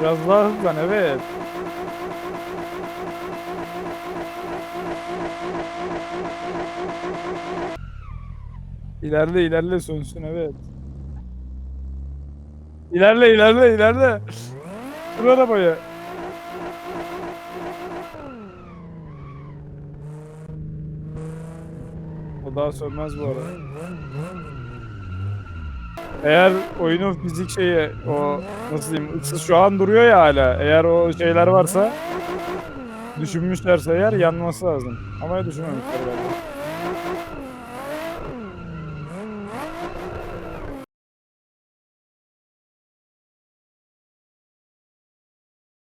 Biraz daha hızlan evet. İlerle ilerle sönsün evet. İlerle ilerle ilerle. Dur arabayı. O daha sönmez bu arada. Eğer oyunun fizik şeyi o nasıl diyeyim ısı şu an duruyor ya hala. Eğer o şeyler varsa düşünmüşlerse eğer yanması lazım. Ama düşünmemişler galiba.